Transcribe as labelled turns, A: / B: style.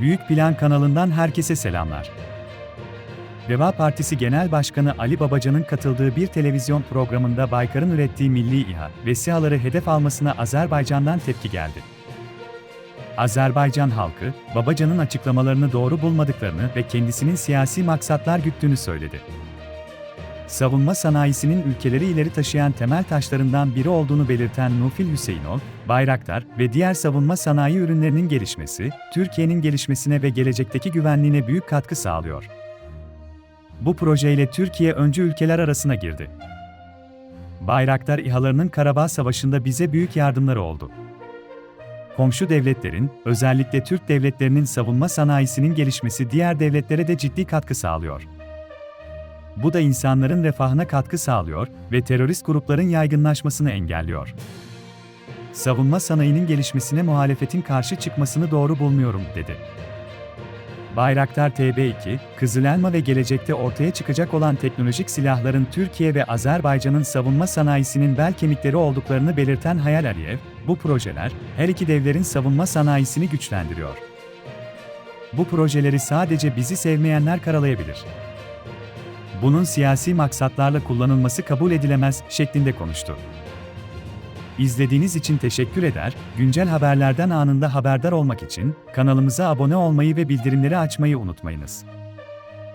A: Büyük Plan kanalından herkese selamlar. Deva Partisi Genel Başkanı Ali Babacan'ın katıldığı bir televizyon programında Baykar'ın ürettiği milli İHA ve SİHA'ları hedef almasına Azerbaycan'dan tepki geldi. Azerbaycan halkı, Babacan'ın açıklamalarını doğru bulmadıklarını ve kendisinin siyasi maksatlar güttüğünü söyledi. Savunma sanayisinin ülkeleri ileri taşıyan temel taşlarından biri olduğunu belirten Nufil Hüseyinol, Bayraktar ve diğer savunma sanayi ürünlerinin gelişmesi, Türkiye'nin gelişmesine ve gelecekteki güvenliğine büyük katkı sağlıyor. Bu projeyle Türkiye öncü ülkeler arasına girdi. Bayraktar İHA'larının Karabağ Savaşı'nda bize büyük yardımları oldu. Komşu devletlerin, özellikle Türk devletlerinin savunma sanayisinin gelişmesi diğer devletlere de ciddi katkı sağlıyor. Bu da insanların refahına katkı sağlıyor ve terörist grupların yaygınlaşmasını engelliyor. Savunma sanayinin gelişmesine muhalefetin karşı çıkmasını doğru bulmuyorum, dedi. Bayraktar TB2, Kızılelma ve gelecekte ortaya çıkacak olan teknolojik silahların Türkiye ve Azerbaycan'ın savunma sanayisinin bel kemikleri olduklarını belirten Hayal Aliyev, bu projeler, her iki devlerin savunma sanayisini güçlendiriyor. Bu projeleri sadece bizi sevmeyenler karalayabilir. Bunun siyasi maksatlarla kullanılması kabul edilemez şeklinde konuştu. İzlediğiniz için teşekkür eder, güncel haberlerden anında haberdar olmak için kanalımıza abone olmayı ve bildirimleri açmayı unutmayınız.